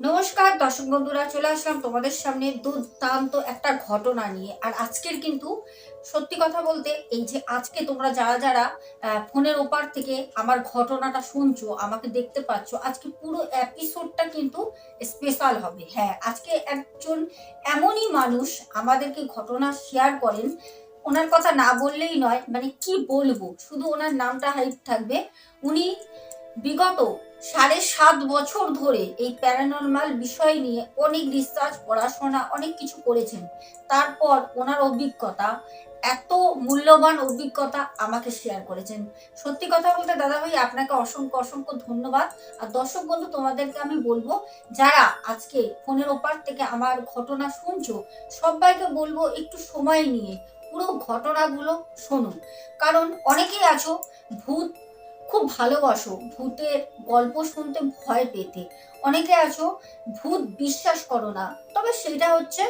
নমস্কার, দর্শক বন্ধুরা, চলে আসলাম তোমাদের সামনে দুর্দান্ত একটা ঘটনা নিয়ে। আর আজকের কিন্তু সত্যি কথা বলতে এই যে আজকে তোমরা যারা যারা ফোনের ওপার থেকে আমার ঘটনাটা শুনছো, আমাকে দেখতে পাচ্ছ, আজকে পুরো এপিসোডটা কিন্তু স্পেশাল হবে। হ্যাঁ আজকে একজন এমনই মানুষ আমাদেরকে ঘটনা শেয়ার করেন। ওনার কথা না বললেই নয় মানে কি বলব? শুধু ওনার নামটা হাইপ থাকবে। উনি বিগত সাড়ে সাত বছর ধরে এই প্যারানর্মাল বিষয় নিয়ে অনেক রিসার্চ পড়াশোনা, অনেক কিছু করেছেন। তারপর ওনার অভিজ্ঞতা, এত মূল্যবান অভিজ্ঞতা আমাকে শেয়ার করেছেন। সত্যি কথা বলতে দাদা ভাই আপনাকে অসংখ্য অসংখ্য ধন্যবাদ। আর দর্শক বন্ধু, তোমাদেরকে আমি বলব, যারা আজকে ফোনের ওপার থেকে আমার ঘটনা শুনছো, সবাইকে বলব একটু সময় নিয়ে পুরো ঘটনাগুলো শোনো কারণ অনেকেই আছো, ভূত খুব ভালোবাসো, ভূতের গল্প শুনতে ভয় পেতে। অনেকে আছো, ভূত বিশ্বাস করো না, তবে সেটা হচ্ছে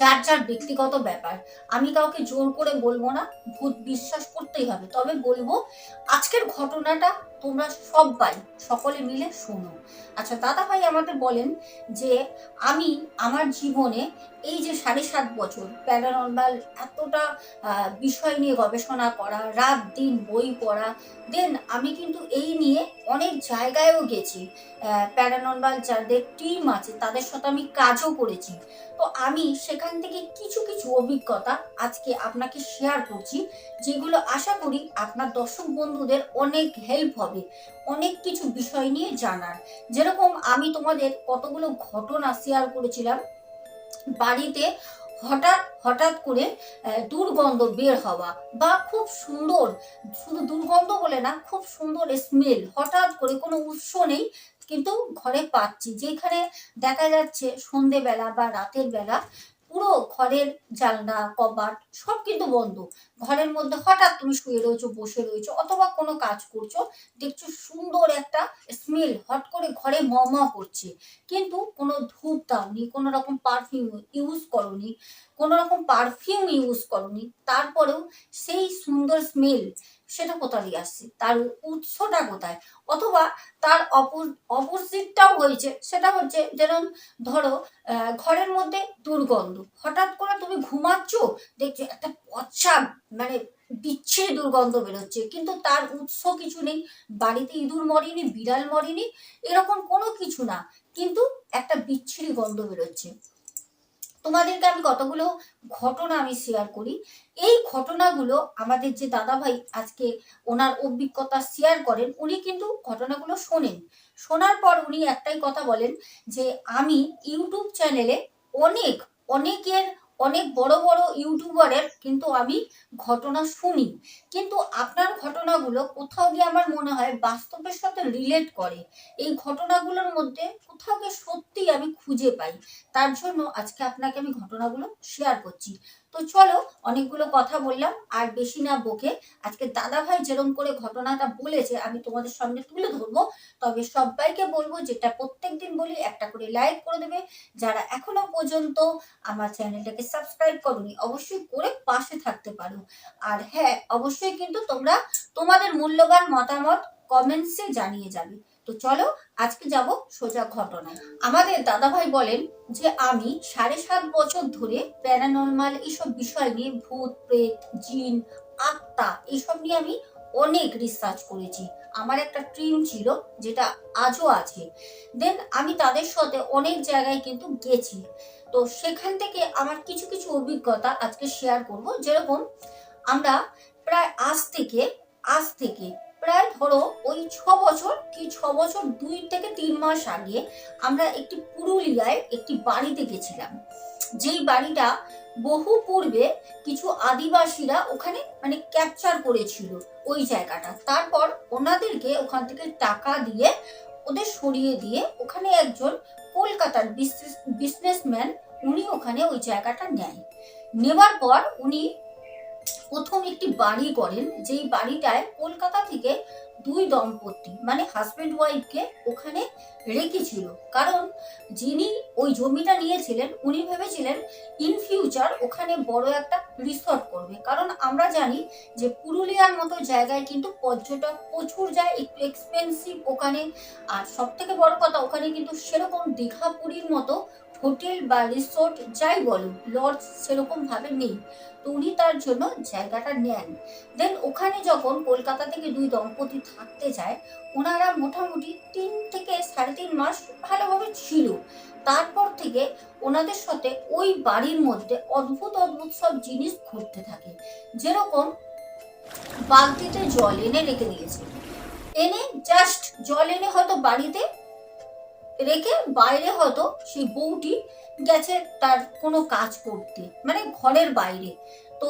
যার যার ব্যক্তিগত ব্যাপার। আমি কাউকে জোর করে বলব না, ভূত বিশ্বাস করতেই হবে। তবে বলব, আজকের ঘটনাটা তোমরা সবাই, সকলে মিলে শোনো। আচ্ছা দাদা ভাই আমাদের বলেন যে, আমি আমার জীবনে এই যে সাড়ে সাত বছর, প্যারানর্মাল এতটা বিষয় নিয়ে গবেষণা করা, রাত দিন বই পড়া, দেন আমি কিন্তু এই নিয়ে অনেক জায়গায়ও গেছি। প্যারানর্মাল যাদের টিম আছে, তাদের সাথে আমি কাজও করেছি। তো আমি সেখান থেকে কিছু কিছু অভিজ্ঞতা আজকে আপনাকে শেয়ার করছি, যেগুলো আশা করি আপনার দর্শক বন্ধুদের অনেক হেল্প হবে, অনেক কিছু বিষয় নিয়ে জানার। যেরকম আমি তোমাদের কতগুলো ঘটনা শেয়ার করেছিলাম বাড়িতে হঠাৎ হঠাৎ করে দুর্গন্ধ বের হওয়া বা খুব সুন্দর, শুধু দুর্গন্ধ বলে না, খুব সুন্দর স্মেল হঠাৎ করে কোনো উৎস নেই, কিন্তু ঘরে পাচ্ছি। যেখানে দেখা যাচ্ছে সন্ধেবেলা বা রাতের বেলা পুরো ঘরের জানলা কবাট সব কিন্তু বন্ধ। ঘরের মধ্যে হঠাৎ তুমি শুয়ে রয়েছো, বসে রয়েছো, অথবা কোনো কাজ করছ, দেখছ সুন্দর একটা স্মেল হট করে ঘরে ম ম করছে। কিন্তু কোনো ধূপ দাওনি, কোনো রকম পারফিউম ইউজ করনি, কোনো রকম পারফিউম ইউজ করনি, তারপরেও সেই সুন্দর স্মেল সেটা কোথা দিয়ে আসছে? তার উৎসটা কোথায়? অথবা তার অপোজিটটাও হয়েছে। সেটা হচ্ছে যেমন ধরো ঘরের মধ্যে দুর্গন্ধ। হঠাৎ করে তুমি ঘুমাচ্ছ, দেখছ একটা পচা মানে বিচ্ছিরি দুর্গন্ধ বেরোচ্ছে। কিন্তু তার উৎস কিছু নেই। বাড়িতে ইঁদুর মরেনি, বিড়াল মরেনি, এরকম কোনো কিছু না। কিন্তু একটা বিচ্ছিরি গন্ধ বেরোচ্ছে। তোমাদেরকে আমি কতগুলো ঘটনা আমি শেয়ার করি। এই ঘটনাগুলো আমাদের যে দাদা ভাই আজকে ওনার অভিজ্ঞতা শেয়ার করেন, উনি কিন্তু ঘটনাগুলো শোনেন। শোনার পর উনি একটাই কথা বলেন যে, আমি ইউটিউব চ্যানেলে অনেক, অনেকের অনেক বড় বড় ইউটিউবারের কিন্তু আমি ঘটনা শুনি। কিন্তু আপনার ঘটনাগুলো কোথাও গিয়ে আমার মনে হয় বাস্তবের সাথে রিলেট করে। এই ঘটনাগুলোর মধ্যে কোথাও গিয়ে সত্যি আমি খুঁজে পাই। তার জন্য আজকে আপনাকে আমি ঘটনাগুলো শেয়ার করছি। তো চলো অনেকগুলো কথা বললাম, আর বেশি না বকে। আজকে দাদা ভাই যেরকম করে ঘটনাটা বলেছে, আমি তোমাদের সামনে তুলে ধরবো। তবে সবাইকে বলব যেটা প্রত্যেকদিন বলি, একটা করে লাইক করে দেবে। যারা এখনও পর্যন্ত আমার চ্যানেলটাকে সাবস্ক্রাইব করনি, অবশ্যই করে পাশে থাকতে পারো। আর হ্যাঁ অবশ্যই কিন্তু তোমরা তোমাদের মূল্যবান মতামত কমেন্টসে জানিয়ে যাবে। তো চলো আজকে যাব সোজা ঘটনায়। আমাদের দাদাভাই বলেন যে আমি সাড়ে সাত বছর ধরে প্যারানর্মাল এইসব বিষয় নিয়ে ভূত, প্রেত, জিন, আত্মা এইসব নিয়ে আমি অনেক রিসার্চ করেছি। আমার একটা টিম ছিল যেটা আজও আছে। দেন আমি তাদের সাথে অনেক জায়গায় কিন্তু গেছি। তো সেখান থেকে আমার কিছু কিছু অভিজ্ঞতা আজকে শেয়ার করব। যেরকম আমরা প্রায় আজ থেকে আজ থেকে প্রায় ধরো ওই ছ বছর কি ছ বছর দুই থেকে তিন মাস আগে আমরা একটি পুরুলিয়ায় একটি বাড়িতে গেছিলাম। যেই বাড়িটা বহু পূর্বে কিছু আদিবাসীরা ওখানে মানে ক্যাপচার করেছিল ওই জায়গাটা। তারপর ওনাদেরকে ওখান থেকে টাকা দিয়ে ওদের সরিয়ে দিয়ে ওখানে একজন কলকাতার বিজনেসম্যান উনি ওখানে ওই জায়গাটা নেয়। নেবার পর উনি প্রথম একটি বাড়ি করেন, যেই বাড়িটায় কলকাতা থেকে দুই দম্পতি মানে হাজব্যান্ড ওয়াইফকে ওখানে রেখেছিল। কারণ যিনি ওই জমিটা নিয়েছিলেন, উনি ভেবেছিলেন ইন ফিউচার ওখানে বড় একটা রিসর্ট করবে। কারণ আমরা জানি যে পুরুলিয়ার মতো জায়গায় কিন্তু পর্যটক প্রচুর যায়, একটু এক্সপেন্সিভ ওখানে। আর সব থেকে বড় কথা, ওখানে কিন্তু সেরকম দীঘা পুরীর মতো হোটেল বা রিসোর্ট যাই বলুন লজ সেরকম ভাবে নেই। তো উনি তার জন্য জায়গাটা নেন। দেন ওখানে যখন কলকাতা থেকে দুই দম্পতি থাকতে যায়, ওনারা মোটামুটি তিন থেকে সাড়ে তিন মাস ভালোভাবে ছিল। তারপর থেকে ওনাদের সাথে ওই বাড়ির মধ্যে অদ্ভুত অদ্ভুত সব জিনিস ঘটতে থাকে। যেরকম বালতিতে জল এনে রেখে দিয়েছে। এনে জাস্ট জল এনে হয়তো বাড়িতে রেখে বাইরে হয়তো সেই বউটি গেছে তার কোনো কাজ করতে মানে ঘরের বাইরে। তো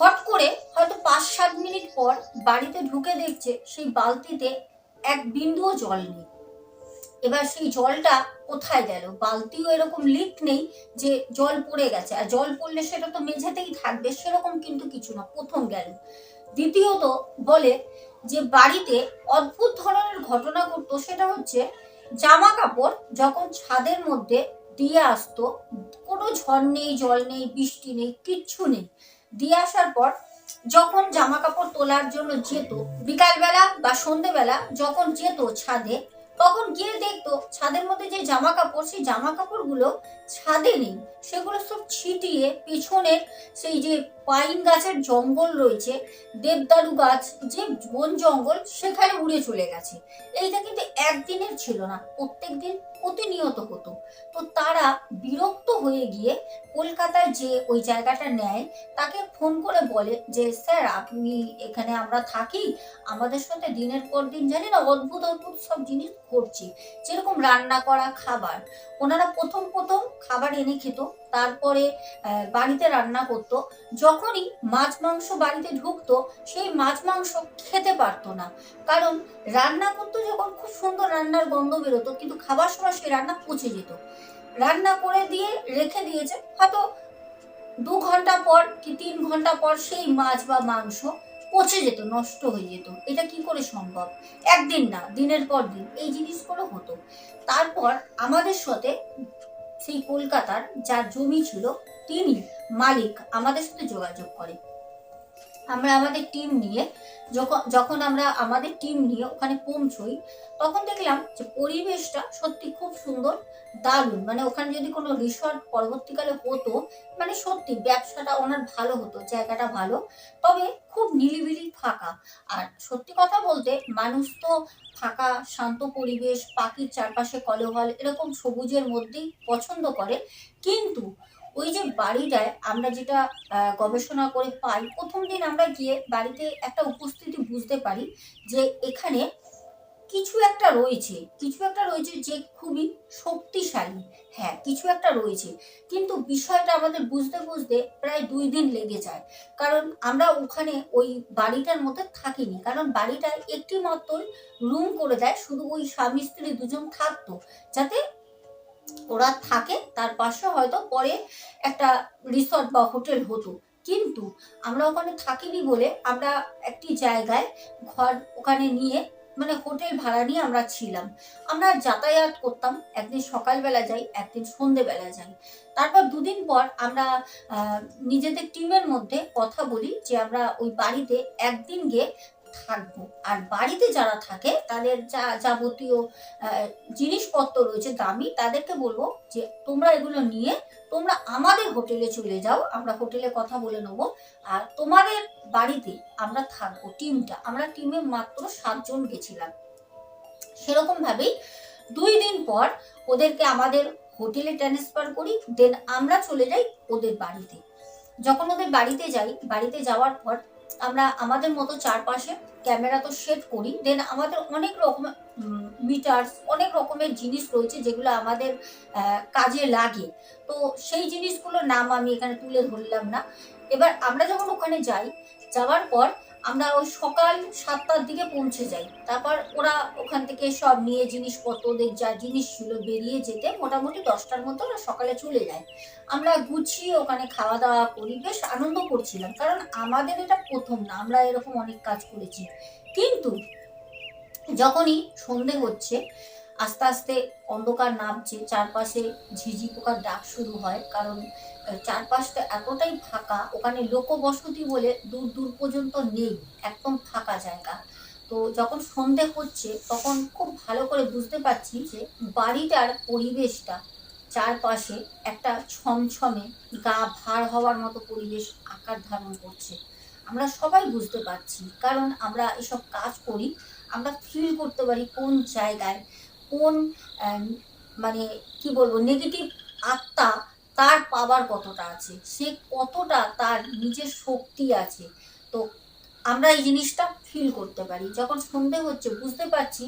হট করে হয়তো পাঁচ সাত মিনিট পর বাড়িতে ঢুকে দেখছে সেই বালতিতে এক বিন্দুও জল নেই। এবার সেই জলটা কোথায় গেল? বালতিও এরকম লিক নেই যে জল পড়ে গেছে। আর জল পড়লে সেটা তো মেঝেতেই থাকবে, সেরকম কিন্তু কিছু না, প্রথম গেল। দ্বিতীয়ত বলে যে বাড়িতে অদ্ভুত ধরনের ঘটনা ঘটতো, সেটা হচ্ছে জামা কাপড় যখন ছাদের মধ্যে দিয়ে আসতো, কোনো ঝড় নেই, জল নেই, বৃষ্টি নেই, কিচ্ছু নেই। দিয়ে আসার পর যখন জামা কাপড় তোলার জন্য যেত, বিকালবেলা বা সন্ধেবেলা যখন যেত ছাদে, তখন গিয়ে দেখতো ছাদের মধ্যে যে জামা কাপড় সেই জামা কাপড়গুলো ছাদে নেই। সেগুলো সব ছিটিয়ে পেছনের সেই যে পাইন গাছের জঙ্গল রয়েছে, দেবদারু গাছ, যে বন জঙ্গল সেখানে উড়ে চলে গেছে। এইটা কিন্তু একদিনের ছিল না, প্রত্যেক দিন প্রতিনিয়ত হতো। তো তারা বিরক্ত হয়ে গিয়ে কলকাতায় যে ওই জায়গাটা নেয়, তাকে ফোন করে বলে যে, স্যার, আপনি এখানে আমরা থাকি, আমাদের সাথে দিনের পর দিন জানি না অদ্ভুত অদ্ভুত সব জিনিস ঘটছে। যেরকম রান্না করা, খাবার। ওনারা প্রথম প্রথম খাবার এনে খেত তারপরে বাড়িতে রান্না করতো। যখনই মাছ মাংস বাড়িতে ঢুকতো, সেই মাছ মাংস খেতে পারতো না। কারণ রান্না করতো যখন, খুব সুন্দর রান্নার গন্ধ বেরোতো, কিন্তু খাবার সময় সেই রান্না পচে যেত। রান্না করে দিয়ে রেখে দিয়েছে, হয়তো দু ঘণ্টা পর কি তিন ঘণ্টা পর সেই মাছ বা মাংস পচে যেত, নষ্ট হয়ে যেত। এটা কি করে সম্ভব? একদিন না, দিনের পর দিন। এই জিনিসগুলো হতো। তারপর আমাদের সাথে সেই কলকাতার যার জমি ছিল তিনি মালিক আমাদের সাথে যোগাযোগ করে। আমরা আমাদের টিম নিয়ে যখন যখন আমরা আমাদের টিম নিয়ে ওখানে পৌঁছই, তখন দেখলাম যে পরিবেশটা সত্যি খুব সুন্দর, দারুণ। মানে ওখানে যদি কোনো রিসর্ট পরবর্তীকালে হতো মানে সত্যি ব্যবসাটা ওনার ভালো হতো, জায়গাটা ভালো, তবে খুব নিলিবিলি ফাঁকা। আর সত্যি কথা বলতে, মানুষ তো ফাঁকা, শান্ত পরিবেশ, পাখির চারপাশে কলহল, এরকম সবুজের মধ্যেই পছন্দ করে। কিন্তু ওই যে বাড়িটায় আমরা যেটা গবেষণা করে পাই, প্রথম দিন আমরা গিয়ে বাড়িতে একটা উপস্থিতি বুঝতে পারি যে এখানে কিছু একটা রয়েছে, কিছু একটা রয়েছে যে খুবই শক্তিশালী। হ্যাঁ কিছু একটা রয়েছে। কিন্তু বিষয়টা আমাদের বুঝতে বুঝতে প্রায় দুই দিন লেগে যায়। কারণ আমরা ওখানে ওই বাড়িটার মধ্যে থাকিনি। কারণ বাড়িটায় একটি মাত্র রুম করে দেয়, শুধু ওই স্বামী স্ত্রী দুজন থাকতো, যাতে ওরা থাকে, তার পাশে হয়তো পরে একটা রিসর্ট বা হোটেল হতো। কিন্তু আমরা ওখানে থাকিনি বলে আমরা একটি জায়গায় ঘর ওখানে নিয়ে মানে হোটেল ভাড়া নিয়ে আমরা ছিলাম। আমরা যাতায়াত করতাম, একদিন সকালবেলা যাই, একদিন সন্ধেবেলা যাই। তারপর দুদিন পর আমরা নিজেদের টিমের মধ্যে কথা বলি যে আমরা ওই বাড়িতে একদিন গিয়ে থাকব আর বাড়িতে যারা থাকে তাদের যা, যাবতীয় জিনিসপত্র রয়েছে দামি, তাদেরকে বলব যে তোমরা এগুলো নিয়ে তোমরা আমাদের হোটেলে চলে যাও, আমরা হোটেলে কথা বলে নেব। আর তোমাদের বাড়িতে আমরা থাকব, টিমটা, আমরা টিমে মাত্র সাতজন গেছিলাম। সেরকম ভাবেই দুই দিন পর ওদেরকে আমাদের হোটেলে ট্রান্সফার করি দেন আমরা চলে যাই ওদের বাড়িতে। যখন ওদের বাড়িতে যাই, বাড়িতে যাওয়ার পর আমরা আমাদের মতো চারপাশে ক্যামেরা তো সেট করি দেন আমাদের অনেক রকমের মিটার্স অনেক রকমের জিনিস রয়েছে যেগুলো আমাদের কাজে লাগে। তো সেই জিনিসগুলোর নাম আমি এখানে তুলে ধরলাম না। এবার আমরা যখন ওখানে যাই, যাওয়ার পর আমরা ওই সকাল সাতটার দিকে পৌঁছে যাই। তারপর ওরা ওখান থেকে সব নিয়ে জিনিসপত্র, ওদের যা জিনিস ছিল বেরিয়ে যেতে মোটামুটি দশটার মতো ওরা সকালে চলে যায়। আমরা গুছিয়ে ওখানে খাওয়া দাওয়া করি, বেশ আনন্দ করছিলাম। কারণ আমাদের এটা প্রথম না, আমরা এরকম অনেক কাজ করেছি। কিন্তু যখনই সন্ধে হচ্ছে, আস্তে আস্তে অন্ধকার নামছে, চারপাশে ঝিঝি পোকার ডাক শুরু হয়। কারণ চারপাশটা এতটাই ফাঁকা, ওখানে লোকবসতি বলে দূর দূর পর্যন্ত নেই, একদম ফাঁকা জায়গা। তো যখন সন্ধে হচ্ছে, তখন খুব ভালো করে বুঝতে পারছি যে বাড়িটার পরিবেশটা চারপাশে একটা ছমছমে গা ভার হওয়ার মতো পরিবেশ আকার ধারণ করছে। আমরা সবাই বুঝতে পারছি, কারণ আমরা এসব কাজ করি, আমরা ফিল করতে পারি কোন জায়গায় কোন মানে কি বলব নেগেটিভ আত্মা তার পাওয়ার কতটা আছে? সে কতটা তার নিজের শক্তি আছে? তো আমরা এই জিনিসটা ফিল করতে পারি। যখন সন্ধে হচ্ছে, বুঝতে পারছি,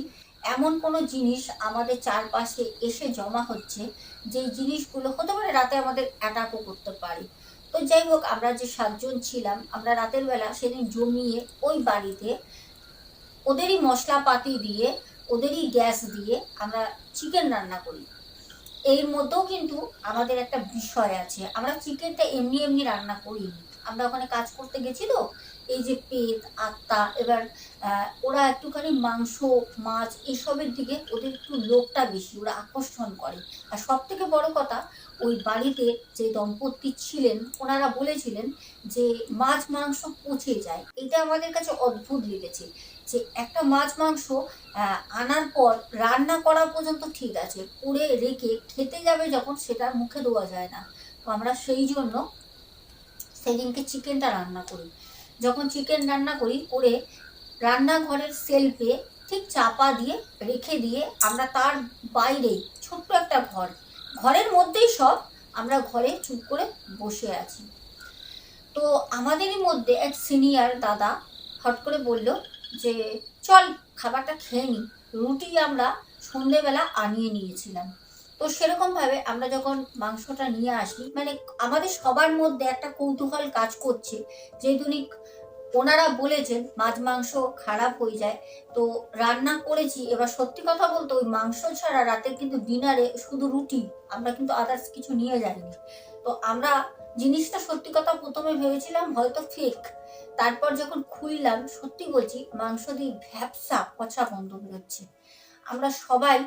এমন কোনো জিনিস আমাদের চারপাশে এসে জমা হচ্ছে, যেই জিনিসগুলো হতে পারে রাতে আমাদের অ্যাটাকও করতে পারে। তো যাই হোক, আমরা যে সাতজন ছিলাম, আমরা রাতের বেলা সেদিন জমিয়ে ওই বাড়িতে ওদেরই মশলাপাতি দিয়ে, ওদেরই গ্যাস দিয়ে আমরা চিকেন রান্না করি। এর মধ্যেও কিন্তু আমাদের একটা বিষয় আছে। আমরা চিকেনটা এমনি এমনি রান্না করিনি আমরা ওখানে কাজ করতে গেছি তো, এই যে পেট, আত্মা, এবার ওরা একটুখানি মাংস, মাছ এসবের দিকে ওদের একটু লোকটা বেশি, ওরা আকর্ষণ করে। আর সব থেকে বড় কথা, ওই বাড়িতে যে দম্পতি ছিলেন, ওনারা বলেছিলেন যে মাছ, মাংস পচে যায়। এটা আমাদের কাছে অদ্ভুত লেগেছে। যে একটা মাছ মাংস আনার পর রান্না করা পর্যন্ত ঠিক আছে, করে রেখে খেতে যাবে যখন সেটা মুখে দেওয়া যায় না। তো আমরা সেই জন্য সেদিনকে চিকেনটা রান্না করি। যখন চিকেন রান্না করি, করে রান্নাঘরের সেলফে ঠিক চাপা দিয়ে রেখে দিয়ে আমরা তার বাইরেই ছোট্ট একটা ঘর, ঘরের মধ্যেই সব আমরা ঘরে চুপ করে বসে আছি। তো আমাদেরই মধ্যে এক সিনিয়র দাদা হট করে বলল যে চল খাবারটা খেয়ে নি। রুটি আমরা সন্ধেবেলা আনিয়ে নিয়েছিলাম। তো সেরকমভাবে আমরা যখন মাংসটা নিয়ে আসি মানে আমাদের সবার মধ্যে একটা কৌতূহল কাজ করছে। যেহেতু ওনারা বলেছেন, মাছ মাংস খারাপ হয়ে যায়। তো রান্না করেছি, এবার সত্যি কথা বলতে ওই মাংস ছাড়া রাতে কিন্তু ডিনারে শুধু রুটি, আমরা কিন্তু আদার্স কিছু নিয়ে যাইনি। তো আমরা জিনিসটা সত্যি কথা প্রথমে ভেবেছিলাম হয়তো ফেক তারপর যখন খুললাম, সত্যি বলছি, মাংস দিয়ে ভ্যাপসা পচা গন্ধ বেরোচ্ছে। আমরা সবাই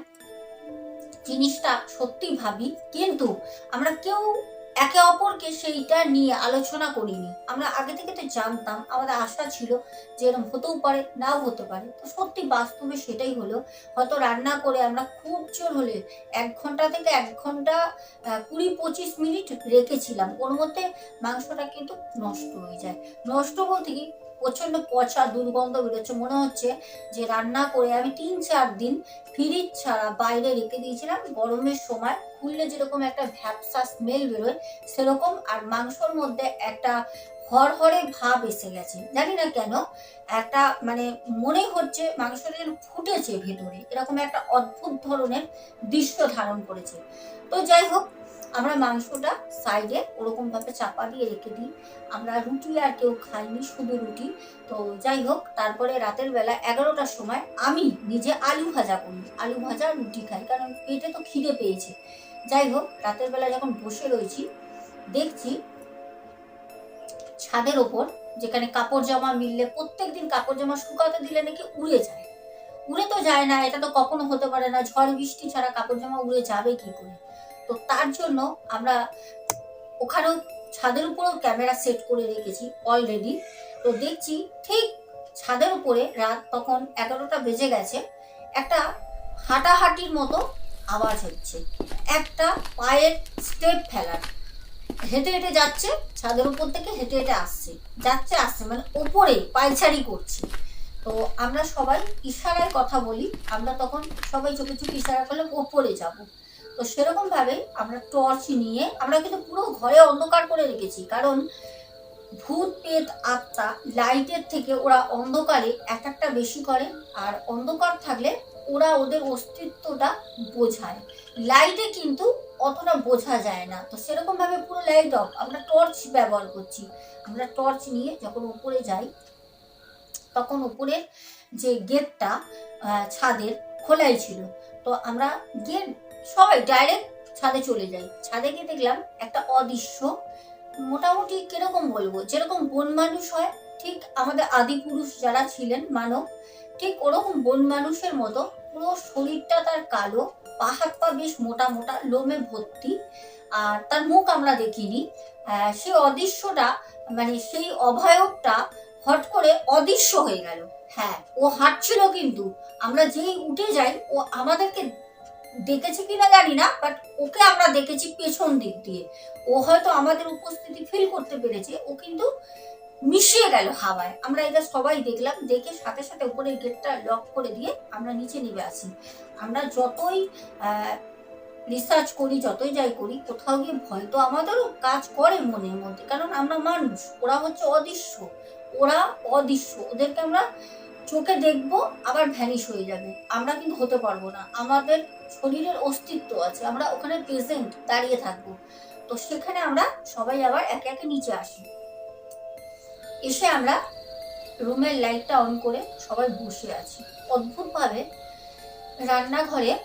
জিনিসটা সত্যি ভাবি, কিন্তু আমরা কেউ একে অপরকে সেইটা নিয়ে আলোচনা করিনি। আমরা আগে থেকে তো জানতাম, আমাদের আশা ছিল যে এরকম হতেও পারে, নাও হতে পারে। তো সত্যি বাস্তবে সেটাই হলো, হয়তো রান্না করে আমরা খুব জোর হলে এক ঘণ্টা থেকে এক ঘণ্টা কুড়ি পঁচিশ মিনিট রেখেছিলাম। ওর মধ্যে মাংসটা কিন্তু নষ্ট হয়ে যায়। নষ্ট বলতে কি? প্রচণ্ড পচা দুর্গন্ধ বেরোচ্ছে। মনে হচ্ছে যে রান্না করে আমি তিন চার দিন ফ্রিজ ছাড়া বাইরে রেখে দিয়েছিলাম। গরমের সময় খুললে যেরকম একটা ভ্যাপসা স্মেল বেরোয়, সেরকম আর মাংসর মধ্যে একটা হরহরে ভাব এসে গেছে। জানি না কেন একটা মানে মনে হচ্ছে মাংসটা যেন ফুটেছে ভেতরে। এরকম একটা অদ্ভুত ধরনের দৃশ্য ধারণ করেছে। তো যাই হোক আমরা মাংসটা সাইডে ওরকম ভাবে চাপা দিয়ে রেখে দিই। আমরা রুটি আর কেউ খাইনি, শুধু রুটি। তো যাই হোক, তারপরে রাতের বেলা এগারোটার সময় আমি নিজে আলু ভাজা করি। আলু ভাজা আর রুটি খাই, কারণ পেটে তো খিদে পেয়েছে। যাই হোক, রাতের বেলা যখন বসে রয়েছি, দেখছি ছাদের ওপর যেখানে কাপড় জামা মিললে প্রত্যেক দিন কাপড় জামা শুকাতে দিলে নাকি উড়ে যায়। উড়ে তো যায় না, এটা তো কখনো হতে পারে না। ঝড় বৃষ্টি ছাড়া কাপড় জামা উড়ে যাবে কি করে? তো তার জন্য আমরা ওখানেও ছাদের উপরেও ক্যামেরা সেট করে রেখেছি অলরেডি তো দেখছি ঠিক ছাদের উপরে রাত তখন এগারোটা বেজে গেছে, একটা হাঁটাহাঁটির মতো আওয়াজ হচ্ছে। একটা পায়ের স্টেপ ফেলার। হেঁটে হেঁটে যাচ্ছে, ছাদের উপর থেকে হেঁটে হেঁটে আসছে। যাচ্ছে, আসছে মানে ওপরে পায়চারি করছে। তো আমরা সবাই ইশারায় কথা বলি, আমরা তখন সবাই চোখে চোখে ইশারা করলে ওপরে যাব। তো সেরকম ভাবে আমরা টর্চ নিয়ে আমরা কিন্তু পুরো ঘরে অন্ধকার করে রেখেছি। কারণ ভূত পেত আত্মা লাইটের থেকে ওরা অন্ধকারে একটা বেশি করে আর অন্ধকার থাকলে ওরা ওদের অস্তিত্বটা বোঝায়। লাইটে কিন্তু অতটা বোঝা যায় না। তো সেরকম ভাবে পুরো লাইট অফ আমরা টর্চ ব্যবহার করছি। আমরা টর্চ নিয়ে যখন উপরে যাই, তখন উপরের যে গেটটা ছাদের খোলাই ছিল। তো আমরা গিয়ে সবাই ডাইরেক্ট ছাদে চলে যাই ছাদে গিয়ে দেখলাম একটা অদৃশ্য। মোটামুটি কীরকম বলব? যেরকম বন মানুষ হয়, ঠিক আমাদের আদি পুরুষ যারা ছিলেন, মানব, ঠিক ওরকম বন মানুষের মতো পুরো শরীরটা তার কালো, পা হাত পা বেশ মোটা মোটা, লোমে ভর্তি, আর তার মুখ আমরা দেখিনি। সেই অদৃশ্যটা মানে সেই অভয়বটা হট করে অদৃশ্য হয়ে গেল। হ্যাঁ ও হাঁটছিল কিন্তু। আমরা যেই উঠে যাই, ও আমাদেরকে দেখেছে কিনা জানি না বাট ওকে আমরা দেখেছি পেছন দিক দিয়ে। ও হয়তো আমাদের উপস্থিতি ফিল করতে পেরেছে, ও কিন্তু মিশিয়ে গেল হাওয়ায়। আমরা এটা সবাই দেখলাম, দেখে সাথে সাথে উপরের গেটটা লক করে দিয়ে আমরা নিচে নেমে আসি আমরা যতই রিসার্চ করি, যতই যাই করি, কোথাও গিয়ে ভয় তো আমাদেরও কাজ করে মনের মধ্যে। কারণ আমরা মানুষ, ওরা হচ্ছে অদৃশ্য। ওরা অদৃশ্য। ওদেরকে আমরা চোখে দেখব, আবার ভ্যানিশ হয়ে যাবে। আমরা কিন্তু হতে পারব না। আমাদের শরীরের অস্তিত্ব আছে। আমরা ওখানে প্রেজেন্ট দাঁড়িয়ে থাকব। তো সেখানে আমরা সবাই আবার একে একে নিচে আসি। এসে আমরা রুমের লাইটটা অন করে সবাই বসে আছি। অদ্ভুতভাবে রান্নাঘরে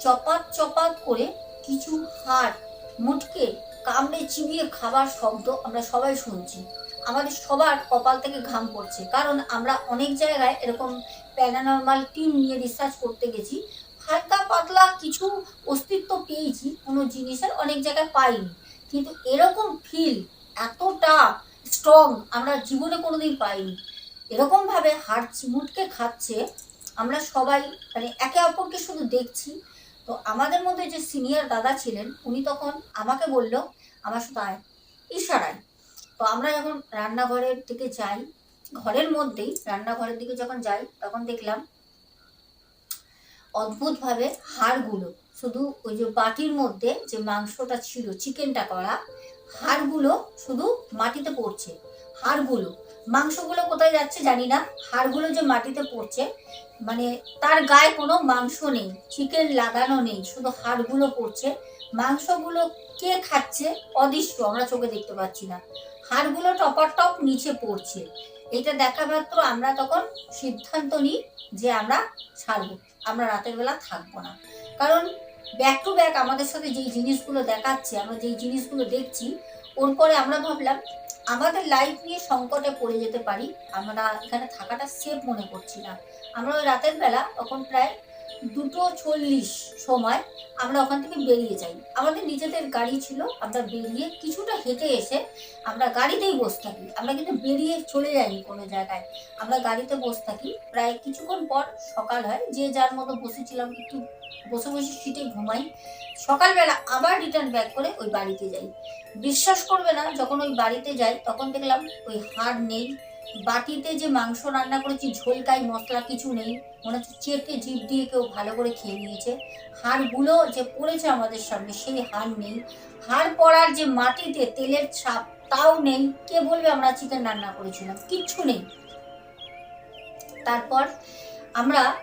চপাত চপাত করে কিছু হাড় মুটকে কামড়ে চিবিয়ে খাবার শব্দ আমরা সবাই শুনছি। আমাদের সবার কপাল থেকে ঘাম পড়ছে। কারণ আমরা অনেক জায়গায় এরকম প্যারানর্মাল টিম নিয়ে রিসার্চ করতে গেছি। হালকা পাতলা কিছু অস্তিত্ব পেয়েছি, কোনো জিনিসের অনেক জায়গায় পাইনি। কিন্তু এরকম ফিল এতটা স্ট্রং আমরা জীবনে কোনোদিন পাইনি। এরকমভাবে হাড় মুটকে খাচ্ছে, আমরা সবাই মানে একে অপরকে শুধু দেখছি। তো আমাদের মধ্যে যে সিনিয়র দাদা ছিলেন, উনি তখন আমাকে বলল, আমার সাথে আয়। ইশারায়। তো আমরা যখন রান্নাঘরের দিকে যাই, ঘরের মধ্যেই রান্নাঘরের দিকে যখন যাই, তখন দেখলাম অদ্ভুতভাবে হাড়গুলো, শুধু ওই যে বাটির মধ্যে যে মাংসটা ছিল, চিকেনটা করা, হাড়গুলো শুধু মাটিতে পড়ছে। হাড়গুলো, মাংসগুলো কোথায় যাচ্ছে জানি না, হাড়গুলো যে মাটিতে পড়ছে মানে তার গায়ে কোনো মাংস নেই, চিকেন লাগানো নেই, শুধু হাড়গুলো পড়ছে। মাংসগুলো কে খাচ্ছে? অদৃশ্য, আমরা চোখে দেখতে পাচ্ছি না। হাড়গুলো টপার টপ নিচে পড়ছে। এটা দেখা মাত্র আমরা তখন সিদ্ধান্ত নিই যে আমরা ছাড়বো, আমরা রাতের বেলা থাকব না। কারণ ব্যাক টু ব্যাক আমাদের সাথে যেই জিনিসগুলো দেখাচ্ছে, আমরা যেই জিনিসগুলো দেখছি, ওর পরে আমরা ভাবলাম, আমাদের লাইফ নিয়ে সংকটে পড়ে যেতে পারি, আমরা এখানে থাকাটা সেফ মনে করছি না। আমরা ওই রাতের বেলা তখন প্রায় দুটো চল্লিশ সময় আমরা ওখান থেকে বেরিয়ে যাই। আমাদের নিজেদের গাড়ি ছিল, আমরা বেরিয়ে কিছুটা হেঁটে এসে আমরা গাড়িতেই বসে থাকি। আমরা কিন্তু বেরিয়ে চলে যাইনি কোনো জায়গায়। আমরা গাড়িতে বসে থাকি। প্রায় কিছুক্ষণ পর সকাল হয়। যে যার মতো বসেছিলাম, একটু বসে বসে সিটে ঘুমাই। সকালবেলা আবার রিটার্ন ব্যাক করে ওই বাড়িতে যাই। বিশ্বাস করবে না, যখন ওই বাড়িতে যাই, তখন দেখলাম ওই হাড় নেই। বাটিতে যে মাংস রান্না করেছি ঝোলকাই মশলা কিছু নেই। মনে হচ্ছে চেটে জিভ দিয়ে কেউ ভালো করে খেয়ে নিয়েছে। হাড়গুলো যে পড়েছে আমাদের সামনে, সেই হাড় নেই। হাড় পড়ার যে মাটিতে তেলের ছাপ, তাও নেই। কে বলবে আমরা চিকেন রান্না করেছিলাম? কিচ্ছু নেই। তারপর আমরা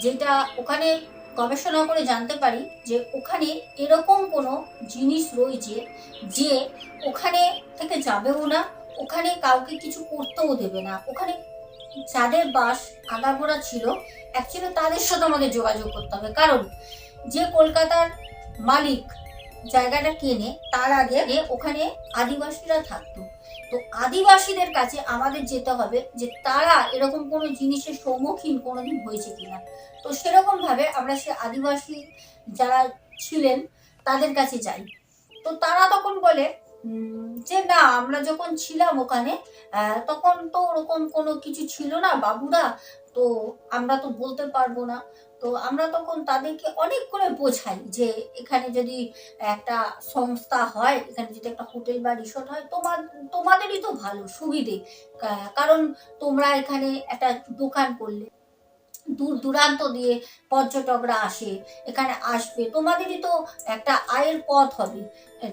যেটা ওখানে গবেষণা করে জানতে পারি যে ওখানে এরকম কোনো জিনিস রয়েছে যে ওখানে থেকে যাবেও না ওখানে কাউকে কিছু করতেও দেবে না। ওখানে যাদের বাস আগাগোড়া ছিল অ্যাকচুয়ালি তাদের সাথে আমাদের যোগাযোগ করতে হবে। কারণ যে কলকাতার মালিক জায়গাটা কেনে, তার আগে ওখানে আদিবাসীরা থাকতো। তো আদিবাসীদের কাছে আমাদের যেতে হবে যে তারা এরকম কোনো জিনিসের সম্মুখীন কোনোদিন হয়েছে কিনা। তো সেরকমভাবে আমরা সে আদিবাসী যারা ছিলেন, তাদের কাছে যাই। তো তারা তখন বলে যে না, আমরা যখন ছিলাম ওখানে তখন তো ওরকম কোনো কিছু ছিল না, বাবুরা, তো আমরা তো বলতে পারব না। তো আমরা তখন তাদেরকে অনেক করে বোঝাই যে এখানে যদি একটা সংস্থা হয়, এখানে যদি একটা হোটেল বা রিসোর্ট হয়, তোমার, তোমাদেরই তো ভালো সুবিধে। কারণ তোমরা এখানে একটা দোকান করলে। দূর দূরান্ত দিয়ে পর্যটকরা আসে, এখানে আসবে। তোমাদেরই তো একটা আয়ের পথ হবে।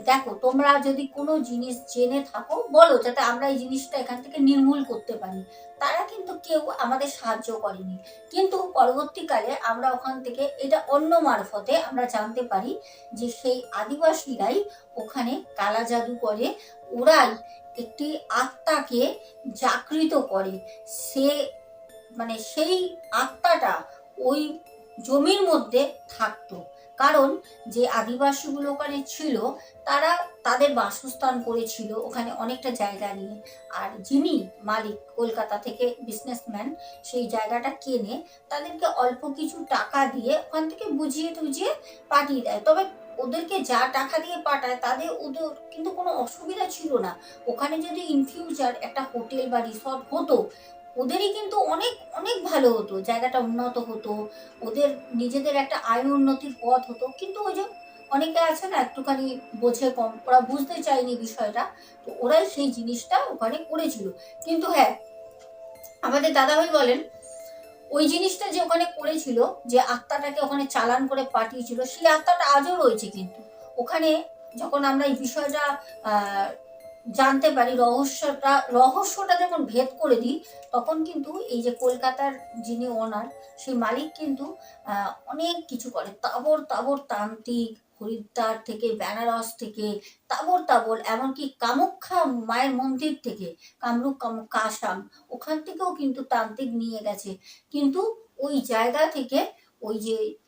দেখো, তোমরা যদি কোনো জিনিস জেনে থাকো, বলো যাতে আমরা এই জিনিসটা এখান থেকে নির্মূল করতে পারি। তারা কিন্তু কেউ আমাদের সাহায্য করেনি। কিন্তু পরবর্তীকালে আমরা ওখান থেকে এটা অন্য মারফতে আমরা জানতে পারি যে সেই আদিবাসীরাই ওখানে কালা জাদু করে, ওরাই একটি আত্মাকে জাগৃত করে। সে মানে সেই আত্মাটা ওই জমির মধ্যে থাকতো। কারণ যে আদিবাসীগুলো ওখানে ছিল, তারা তাদের বাসস্থান করেছিল ওখানে অনেকটা জায়গা নিয়ে। আর যিনি মালিক কলকাতা থেকে বিজনেসম্যান সেই জায়গাটা কেনে তাদেরকে অল্প কিছু টাকা দিয়ে ওখান থেকে বুঝিয়ে টুঝিয়ে পাঠিয়ে দেয়। তবে ওদেরকে যা টাকা দিয়ে পাঠায়, তাদের ওদের কিন্তু কোনো অসুবিধা ছিল না। ওখানে যদি ইন ফিউচার একটা হোটেল বা রিসর্ট হতো ওদেরই কিন্তু অনেক অনেক ভালো হতো, জায়গাটা উন্নত হতো, ওদের নিজেদের একটা আয় উন্নতির পথ হতো, কিন্তু ওই যে অনেকে আছে না, একটুখানি বোঝে কম, ওরা বুঝতে চায়নি বিষয়টা, তো ওরাই সেই জিনিসটা ওখানে করেছিল। কিন্তু হ্যাঁ আমাদের দাদাভাই বলেন, ওই জিনিসটা যে ওখানে করেছিল, যে আত্মাটাকে ওখানে চালান করে পাঠিয়েছিল, সেই আত্মাটা আজও রয়েছে কিন্তু। ওখানে যখন আমরা এই বিষয়টা জানতে পারি, রহস্যটা রহস্যটা যখন ভেদ করে দিই, তখন কিন্তু এই যে কলকাতার যিনি ওনার সেই মালিক কিন্তু অনেক কিছু করে। তাবর তাবর তান্ত্রিক, হরিদ্বার থেকে, বেনারস থেকে তাবর তাবর এমনকি কামাখ্যা মায়ের মন্দির থেকে, কামরূপ কাম- কাসাম, ওখান থেকেও কিন্তু তান্ত্রিক নিয়ে গেছে। কিন্তু ওই জায়গা থেকে ওই যে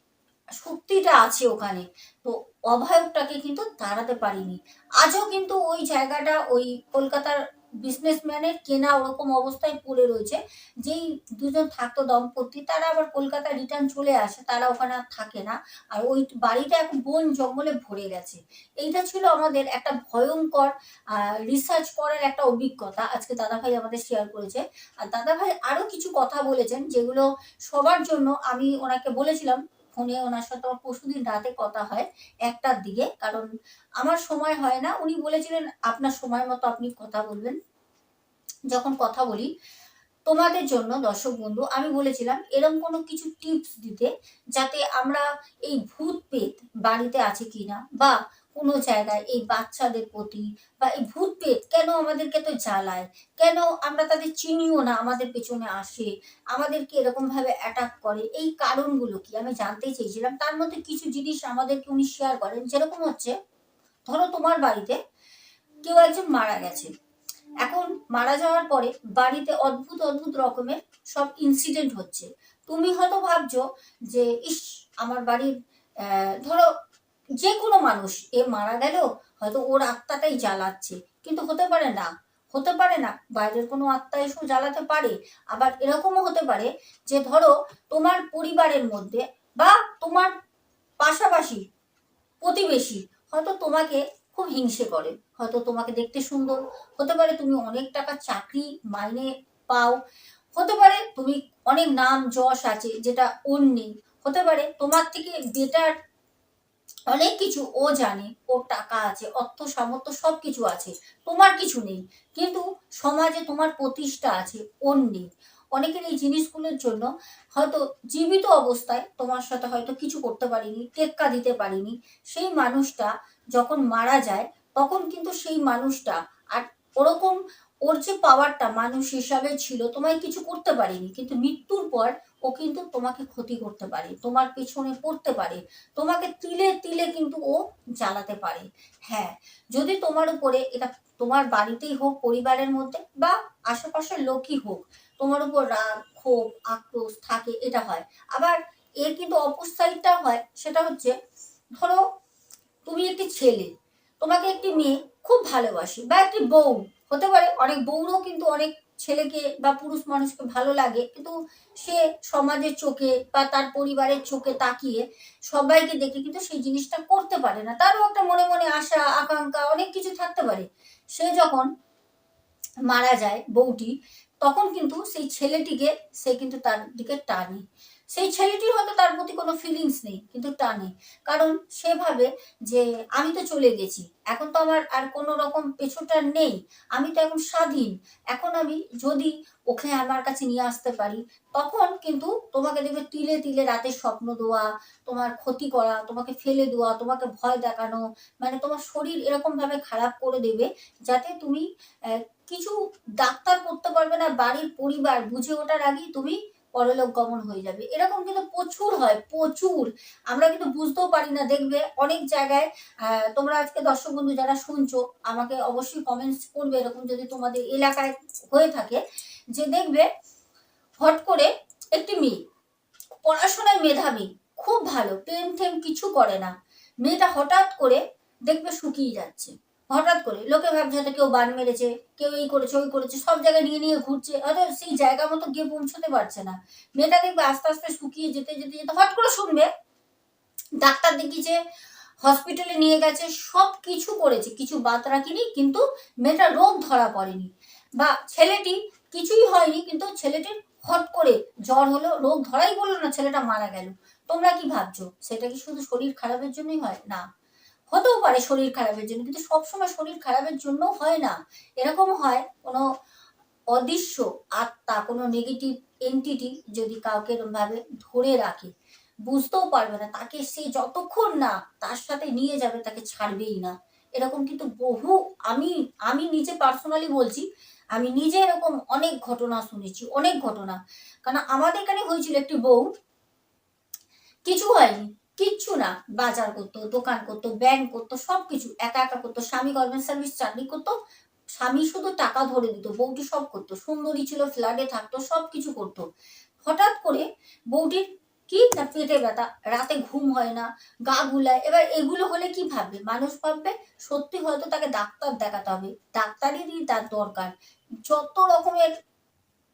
শক্তিটা আছে ওখানে। তো অভয়টাকে কিন্তু দাঁড়াতে পারিনি। আজও কিন্তু ওই জায়গাটা, ওই কলকাতার বিজনেসম্যানের কেনা ওরকম অবস্থায় পড়ে রয়েছে, যেই দুজন থাকতো দম্পতি, তারা আবার কলকাতা রিটার্ন চলে আসে, তারা ওখানে আর থাকে না। আর ওই বাড়িটা এখন বন জঙ্গলে ভরে গেছে। এইটা ছিল আমাদের একটা ভয়ঙ্কর রিসার্চ করার একটা অভিজ্ঞতা। আজকে দাদাভাই আমাদের শেয়ার করেছে। আর দাদাভাই আরও কিছু কথা বলেছেন, যেগুলো সবার জন্য আমি ওনাকে বলেছিলাম ফোনে ওনার সাথে আমার পরশুদিন রাতে কথা হয় একটার দিকে। কারণ আমার সময় হয় না। উনি বলেছিলেন, আপনার সময় মতো আপনি কথা বলবেন। যখন কথা বলি তোমাদের জন্য, দর্শক বন্ধু, আমি বলেছিলাম এরকম কোনো কিছু টিপস দিতে যাতে আমরা এই ভূত পেত বাড়িতে আছে কিনা বা কোনো জায়গায় এই বাচ্চাদের প্রতি বা এই ভূত পেত কেন আমাদেরকে তো জ্বালায়? কেন আমরা তাদের চিনিও না, আমাদের পেছনে আসে, আমাদেরকে এরকমভাবে অ্যাটাক করে? এই কারণগুলো কি? আমি জানতে চেয়েছিলাম। তার মধ্যে কিছু জিনিস আমাদেরকে উনি শেয়ার করেন। যেরকম হচ্ছে, ধরো তোমার বাড়িতে কেউ একজন মারা গেছে। এখন মারা যাওয়ার পরে বাড়িতে অদ্ভুত অদ্ভুত রকমের সব ইনসিডেন্ট হচ্ছে। তুমি হয়তো ভাবছ যে, ইস, আমার বাড়ির ধরো যে কোনো মানুষ, এ মারা গেল হয়তো ওর আত্মাটাই জ্বালাচ্ছে। কিন্তু হতে পারে না। হতে পারে না। বাইরের কোনো আত্মা এসেও জ্বালাতে পারে। আবার এরকমও হতে পারে যে, ধরো, তোমার পরিবারের মধ্যে বা তোমার পাশাপাশি প্রতিবেশী হয়তো তোমাকে খুব হিংসে করে। হয়তো তোমাকে দেখতে সুন্দর। হতে পারে তুমি অনেক টাকা চাকরি মাইনে পাও। হতে পারে তুমি অনেক নাম যশ আছে যেটা ওর নেই। হতে পারে তোমার থেকে বেটার অনেক কিছু ও জানে, ওর টাকা আছে, অর্থ, সামর্থ্য সব কিছু আছে, তোমার কিছু নেই। কিন্তু সমাজে তোমার প্রতিষ্ঠা আছে, ওর নেই। অনেকের এই জিনিসগুলোর জন্য হয়তো জীবিত অবস্থায় তোমার সাথে হয়তো কিছু করতে পারিনি, টেক্কা দিতে পারিনি। সেই মানুষটা যখন মারা যায়, তখন কিন্তু সেই মানুষটা আর ওরকম ওর যে পাওয়ারটা মানুষ হিসাবে ছিল, তোমায় কিছু করতে পারিনি। কিন্তু মৃত্যুর পর ও কিন্তু তোমাকে ক্ষতি করতে পারে, তোমার পেছনে পড়তে পারে, তোমাকে তিলে তিলে কিন্তু ও জ্বালাতে পারে। হ্যাঁ যদি তোমার উপরে এটা তোমার বাড়িতেই হোক, পরিবারের মধ্যে বা আশেপাশের লোকই হোক, তোমার উপর রাগ, ক্ষোভ, আক্রোশ থাকে, এটা হয়। আবার এর কিন্তু অপর সাইডটা হয়, সেটা হচ্ছে ধরো তুমি একটি ছেলে, তোমাকে একটি মেয়ে খুব ভালোবাসে বা একটি বউ, হতে পারে অনেক বউরও কিন্তু অনেক ছেলেকে বা পুরুষ মানুষকে ভালো লাগে, কিন্তু সে সমাজের চোখে বা তার পরিবারের চোখে তাকিয়ে সবাইকে দেখে কিন্তু সেই জিনিসটা করতে পারে না। তারও একটা মনে মনে আশা, আকাঙ্ক্ষা অনেক কিছু থাকতে পারে। সে যখন মারা যায় বউটি, তখন কিন্তু সেই ছেলেটিকে সে কিন্তু তার দিকে টানে। সেই ছেলেটির হয়তো তার প্রতি কোনো ফিলিংস নেই, কিন্তু টানে কারণ সে ভাবে যে আমি তো চলে গেছি, এখন তো আমার আর কোনো রকম পেছোটা নেই, আমি তো এখন স্বাধীন। এখন আমি যদি ওকে আমার কাছে নিয়ে আসতে পারি, তখন কিন্তু তোমাকে দেখবে তিলে তিলে রাতে স্বপ্ন দেওয়া, তোমার ক্ষতি করা, তোমাকে ফেলে দেওয়া, তোমাকে ভয় দেখানো মানে তোমার শরীর এরকম ভাবে খারাপ করে দেবে যাতে তুমি কিছু ডাক্তার করতে পারবে না, বাড়ির পরিবার, বুঝে ওঠার আগেই তুমি পরলোক গমন হয়ে যাবে। এরকম কিন্তু প্রচুর হয়, প্রচুর। আমরা কিন্তু বুঝতেও পারি না, দেখবে অনেক জায়গায় তোমরা আজকে দর্শক বন্ধু যারা শুনছো, আমাকে অবশ্যই কমেন্টস করবে এরকম যদি তোমাদের এলাকায় হয়ে থাকে, যে দেখবে হট করে একটি মেয়ে, পড়াশোনায় মেধাবী, খুব ভালো প্রেম টেম কিছু করে না। মেয়েটা হঠাৎ করে দেখবে শুকিয়ে যাচ্ছে। হঠাৎ করে লোকে ভাবছে হয়তো কেউ বান মেরেছে, কেউ এই করেছে, ওই করেছে, সব জায়গায় নিয়ে নিয়ে ঘুরছে, হয়তো সেই জায়গা মতো গিয়ে পৌঁছতে পারছে না। মেয়েটা দেখবে আস্তে আস্তে শুকিয়ে যেতে যেতে যেতে হট করে শুনবে, ডাক্তার দেখিয়েছে হসপিটালে নিয়ে গেছে, সব কিছু করেছে, কিছু বাদ রাখিনি, কিন্তু মেয়েটা রোগ ধরা পড়েনি। বা ছেলেটি কিছুই হয়নি, কিন্তু ছেলেটির হট করে জ্বর হলো, রোগ ধরাই বলল না, ছেলেটা মারা গেল। তোমরা কি ভাবছ? সেটা কি শুধু শরীর খারাপের জন্যই হয়? না। হতেও পারে শরীর খারাপের জন্য, কিন্তু সবসময় শরীর খারাপের জন্য হয় না। এরকম হয় কোনো অদৃশ্য আত্মা, কোনো নেগেটিভ এন্টিটি যদি কাউকে ভাবে ধরে রাখে, বুঝতেও পারবে না, তাকে সে যতক্ষণ না তার সাথে নিয়ে যাবে তাকে ছাড়বেই না। এরকম কিন্তু বহু, আমি আমি নিজে পার্সোনালি বলছি, আমি নিজে এরকম অনেক ঘটনা শুনেছি, অনেক ঘটনা। কারণ আমাদের এখানে হয়েছিল একটি বউ, কিছু হয়নি। কিচ্ছু না। বাজার করতো, দোকান করতো ব্যাংক করতো সব কিছু একা একা করতো, স্বামী গভর্নমেন্ট সার্ভিস চাকরি করতো, স্বামী শুধু টাকা ধরে দিত বউটি সব করতো, সুন্দরী ছিল ফ্ল্যাটে থাকতো সব কিছু করতো। হঠাৎ করে বউটির কি না পেটে ব্যথা, রাতে ঘুম হয় না, গা গুলায় এবার এগুলো হলে কি ভাববে? মানুষ ভাববে, সত্যি হয়তো তাকে ডাক্তার দেখাতে হবে। ডাক্তারেরই তার দরকার। যত রকমের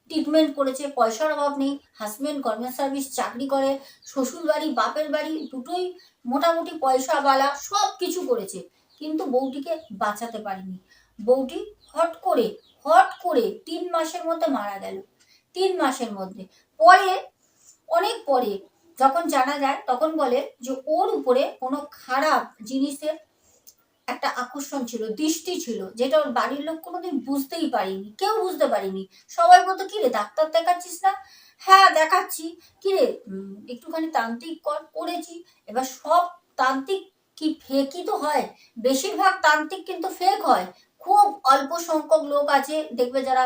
ট্রিটমেন্ট করেছে, পয়সার অভাব নেই হাজব্যান্ড গভর্নমেন্ট সার্ভিস চাকরি করে, শ্বশুর বাড়ি, বাপের বাড়ি, দুটোই মোটামুটি পয়সাওয়ালা সব কিছু করেছে। কিন্তু বউটিকে বাঁচাতে পারেনি। বউটি হট করে হট করে তিন মাসের মধ্যে মারা গেল। তিন মাসের মধ্যে। পরে, অনেক পরে, যখন জানা যায়, তখন বলে যে ওর উপরে কোনো খারাপ জিনিসের একটা আকর্ষণ ছিল, দৃষ্টি ছিল, যেটা ওর বাড়ির লোক কোনোদিন বুঝতেই পারিনি, কেউ বুঝতে পারিনি। সবাই বলতো, কি রে, ডাক্তার দেখাচ্ছিস না? হ্যাঁ দেখাচ্ছি। কি রে একটুখানি তান্ত্রিক করেছি। এবার সব তান্ত্রিক কি ফেকই তো হয়? বেশিরভাগ তান্ত্রিক কিন্তু ফেক হয়। খুব অল্প সংখ্যক লোক আছে, দেখবে যারা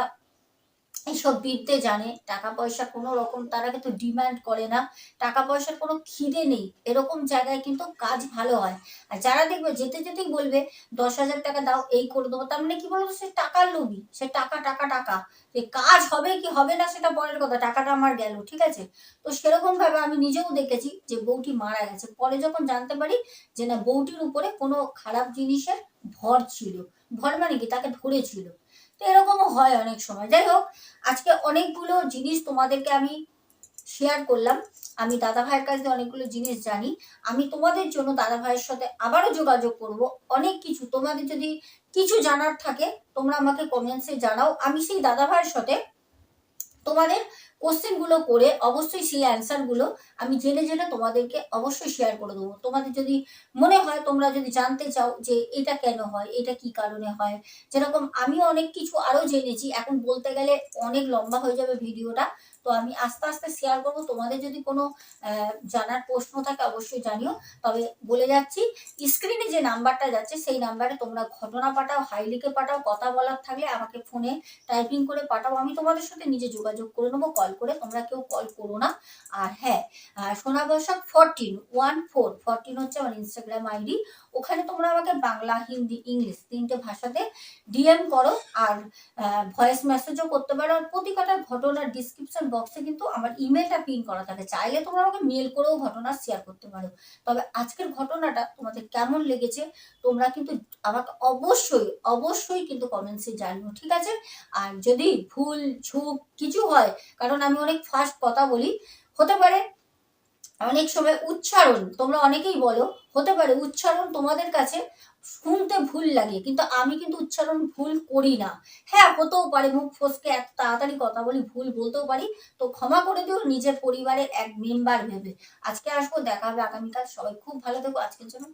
এইসব বিদ্যে জানে। টাকা পয়সা কোনো রকম তারা কিন্তু ডিমান্ড করে না। টাকা পয়সার কোনো খিদে নেই। এরকম জায়গায় কিন্তু কাজ ভালো হয়। আর যারা দেখবে, যেতে যেতেই বলবে, দশ হাজার টাকা দাও, এই করে দেবো। তার মানে কি বলব সে টাকার লোভী। সে টাকা টাকা টাকা। যে কাজ হবে কি হবে না, সেটা পরের কথা। টাকাটা আমার গেল, ঠিক আছে? তো সেরকম ভাবে আমি নিজেও দেখেছি যে বউটি মারা গেছে। পরে যখন জানতে পারি যে না, বউটির উপরে কোনো খারাপ জিনিসের ভর ছিল। ভর মানে কি? তাকে ধরেছিল। তো এরকমও হয় অনেক সময়। যাই হোক, আজকে অনেকগুলো জিনিস তোমাদেরকে আমি শেয়ার করলাম। আমি দাদা ভাইয়ের থেকে অনেকগুলো জিনিস জানি। আমি তোমাদের জন্য দাদা ভাইয়ের সাথে আবারও যোগাযোগ করব। অনেক কিছু। তোমাদের যদি কিছু জানার থাকে, তোমরা আমাকে কমেন্টসে জানাও। আমি সেই দাদা ভাইয়ের সাথে তোমাদের কোশ্চেনগুলো করে অবশ্যই সেই অ্যান্সারগুলো আমি জেনে জেনে তোমাদেরকে অবশ্যই শেয়ার করে দেবো। তোমাদের যদি মনে হয় তোমরা যদি জানতে চাও যে এটা কেন হয়, এটা কি কারণে হয়, যেরকম আমি অনেক কিছু আরও জেনেছি। এখন বলতে গেলে অনেক লম্বা হয়ে যাবে ভিডিওটা তো আমি আস্তে আস্তে শেয়ার করব। তোমাদের যদি কোনো জানার প্রশ্ন থাকে অবশ্যই জানিও। তবে বলে যাচ্ছি স্ক্রিনে যে নাম্বারটা যাচ্ছে, সেই নাম্বারে তোমরা ঘটনা পাঠাও হাইলিকে পাঠাও, কথা বলার থাকলে আমাকে ফোনে টাইপিং করে পাঠাও। আমি তোমাদের সাথে নিজে যোগাযোগ করে নেব কল করে তোমরা কেউ কল করো না। আর হ্যাঁ Sona Basak fourteen one four fourteen হচ্ছে আমার ইনস্টাগ্রাম আইডি ওখানে তোমরা আমাকে বাংলা, হিন্দি, ইংলিশ তিনটে ভাষাতে ডিএম করো। আর ভয়েস মেসেজও করতে পারো। আর প্রতি কটা ঘটনার ডিসক্রিপশন বক্সে কিন্তু আমার ইমেলটা পিন করা থাকে। চাইলে তোমরা আমাকে মেল করেও ঘটনা শেয়ার করতে পারো। তবে আজকের ঘটনাটা তোমাদের কেমন লেগেছে, তোমরা কিন্তু আমাকে অবশ্যই অবশ্যই কিন্তু কমেন্টসে জানিও, ঠিক আছে? আর যদি ভুল, ঝুঁক কিছু হয়, কারণ আমি অনেক ফাস্ট কথা বলি, হতে পারে অনেক সময় উচ্চারণ, তোমরা অনেকেই বলো, হতে পারে উচ্চারণ তোমাদের কাছে শুনতে ভুল লাগে, কিন্তু আমি কিন্তু উচ্চারণ ভুল করি না। হ্যাঁ হতেও পারে মুখ ফসকে এত তাড়াতাড়ি কথা বলি, ভুল বলতেও পারি, তো ক্ষমা করে দিও, নিজের পরিবারের এক মেম্বার ভেবে। আজকে আসব, দেখা হবে আগামীকাল, সবাই খুব ভালো থেকো, আজকের জন্য।